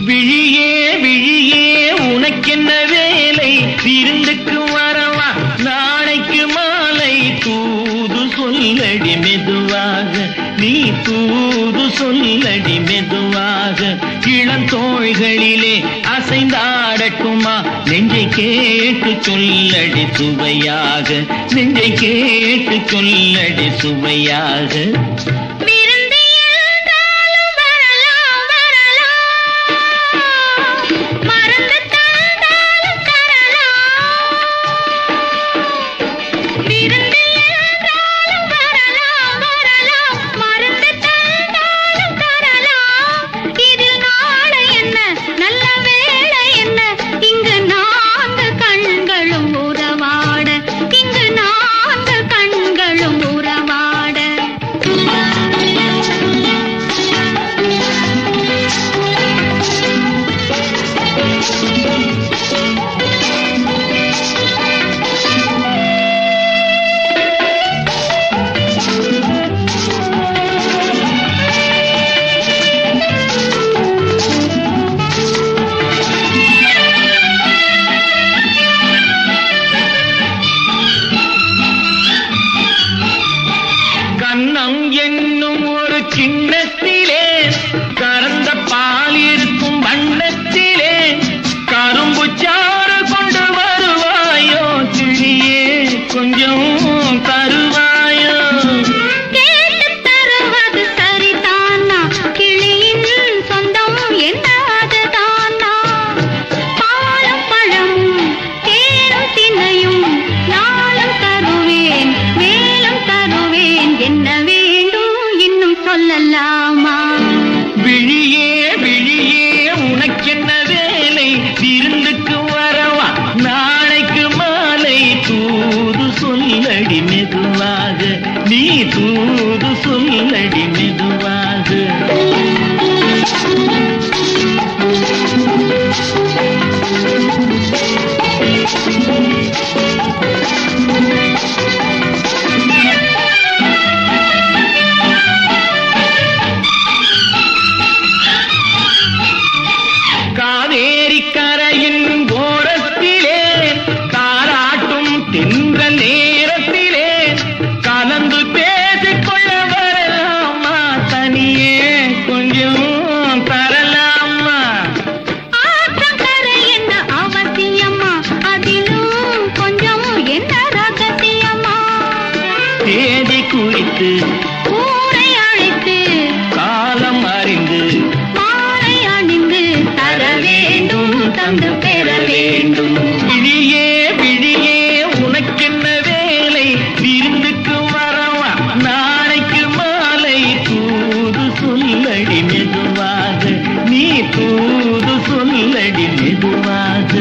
விழியே விழியே உனக்கென்ன வேலை? விருந்துக்கு வரவா நாளைக்கு மாலை. தூது சொல்லடி மெதுவாக நீ தூது சொல்லடி மெதுவாக. இளந்தோள்களிலே அசைந்தாடட்டுமா? நெஞ்சை கேட்டு சொல்லடி சுவையாக. நெஞ்சை கேட்டு சொல்லடி சுவையாக. Thank you. வேலை? விருந்துக்கு வரவா? நாளைக்கு மாலை தூது சொல்லடி மெதுவாக. நீ தூது சொல்லடி மெதுவாக. தந்து பெற வேண்டும். விழியே விழியே உனக்கென்ன வேலை? விருந்துக்கு வரவா? நாளைக்கு மாலை. தூது சொல்லடி மெதுவாக. நீ தூது சொல்லடி மெதுவாக.